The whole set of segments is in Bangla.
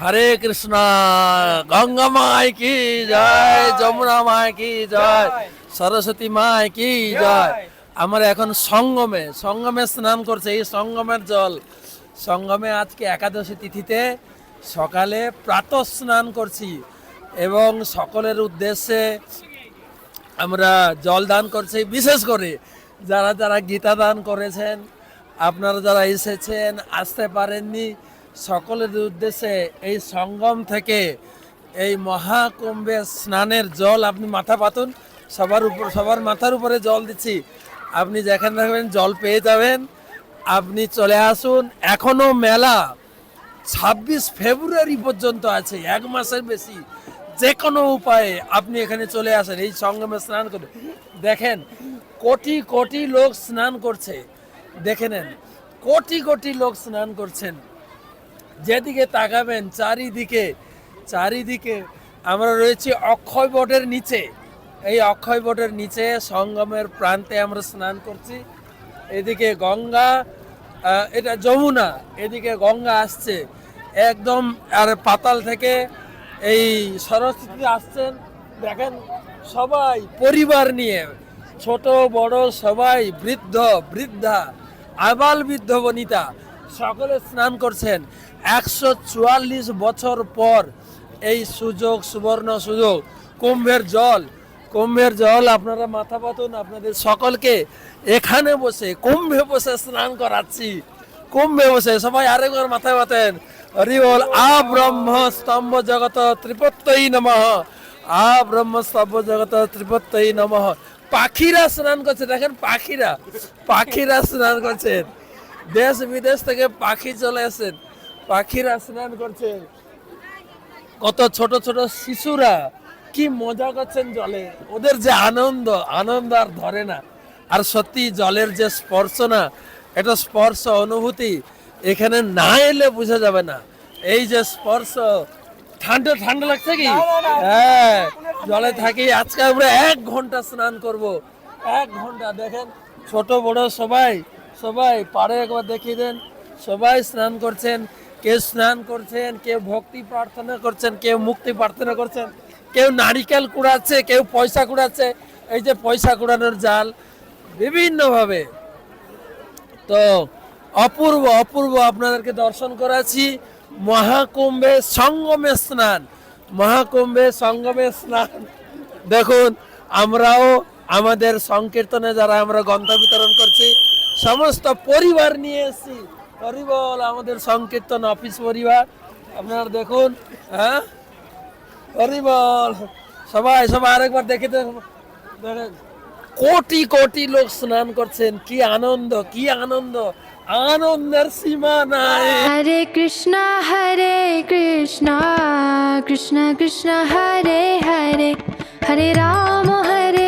হরে কৃষ্ণ, গঙ্গা মায় কি জয়, যমুনা মায় কি জয়, সরস্বতী মায় কি জয়। আমরা এখন সঙ্গমে সঙ্গমে স্নান করছে, এই সঙ্গমের জল। সঙ্গমে আজকে একাদশী তিথিতে সকালে প্রাতঃ স্নান করছি এবং সকলের উদ্দেশ্যে আমরা জল দান করছি, বিশেষ করে যারা যারা গীতা দান করেছেন, আপনারা যারা এসেছেন, আসতে পারেননি সকলের উদ্দেশ্যে এই সঙ্গম থেকে এই মহাকুম্ভে স্নানের জল আপনি মাথা পাতুন, সবার উপর, সবার মাথার উপরে জল দিচ্ছি। আপনি যেখানে থাকবেন, জল পেয়ে যাবেন। আপনি চলে আসুন। এখনও মেলা ছাব্বিশ ফেব্রুয়ারি পর্যন্ত আছে, এক মাসের বেশি। যে কোনো উপায়ে আপনি এখানে চলে আসেন, এই সঙ্গমে স্নান করে। দেখেন, কোটি কোটি লোক স্নান করছে। দেখে নেন, কোটি কোটি লোক স্নান করছেন। যেদিকে তাকাবেন চারিদিকে চারিদিকে আমরা রয়েছি অক্ষয় বটের নিচে। এই অক্ষয় বটের নিচে সঙ্গমের প্রান্তে আমরা স্নান করছি। এদিকে গঙ্গা এটা যমুনা, এদিকে গঙ্গা আসছে। একদম আর পাতাল থেকে এই সরস্বতী আসছেন। দেখেন, সবাই, পরিবার নিয়ে, ছোট, বড়, সবাই, বৃদ্ধ, বৃদ্ধা, আবাল বৃদ্ধ, বনিতা। সকলে স্নান করছেন। একশো চুয়াল্লিশ বছর পর এই সুযোগ, সুবর্ণ সুযোগ, কুম্ভের জল। কুম্ভের জল, আপনারা মাথা পাতুন, আপনাদের সকলকে এখানে বসে, কুম্ভে বসে স্নান করাচ্ছি। কুম্ভে বসে সবাই আরেকবার মাথায় পাতেন। হরি বল আ ব্রহ্ম স্তম্ভ জগত ত্রিপত্তই নমঃ। আ ব্রহ্ম স্তম্ভ জগত ত্রিপত্তই নমঃ। পাখিরা স্নান করছে, দেখেন পাখিরা। পাখিরা স্নান করছেন। দেশ বিদেশ থেকে পাখি চলে আসেন। পাখিরা স্নান করছেন কত ছোট ছোট শিশুরা কি মজা করছেন জলে। ওদের যে আনন্দ আনন্দ আর ধরে না। আর সত্যি জলের যে স্পর্শ না এটা স্পর্শ অনুভূতি এখানে না এলে বোঝা যাবে না। এই যে স্পর্শ ঠান্ডা ঠান্ডা লাগছে কি? হ্যাঁ জলে থাকি। আজকে আমরা এক ঘণ্টা স্নান করব। এক ঘণ্টা দেখেন ছোট বড় সবাই সবাই পারে একবার দেখিয়ে দেন। সবাই স্নান করছেন, কেউ স্নান করছেন, কেউ ভক্তি প্রার্থনা করছেন, কেউ মুক্তি প্রার্থনা করছেন, কেউ নারিকেল কুড়াচ্ছে, কেউ পয়সা কুড়াচ্ছে, এই যে পয়সা কুড়ানোর জাল বিভিন্নভাবে। তো অপূর্ব অপূর্ব আপনাদেরকে দর্শন করাচ্ছি। মহাকুম্ভে সঙ্গমে স্নান, মহাকুম্ভে সঙ্গমে স্নান। দেখুন, আমরাও আমাদের সংকীর্তনে যারা আমরা গন্থা বিতরণ করছি সমস্ত পরিবার নিয়ে এসেছি। হরিবল আমাদের সংকীর্তন অফিস পরিবার। আপনারা দেখুন হ্যাঁ? হরিবল সবাই সবাই আরেকবার দেখে কোটি কোটি লোক স্নান করছেন, কি আনন্দ কি আনন্দ। আনন্দের সীমা নাই। হরে কৃষ্ণ হরে কৃষ্ণ কৃষ্ণ কৃষ্ণ, হরে হরে। হরে রাম, হরে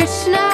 Krishna.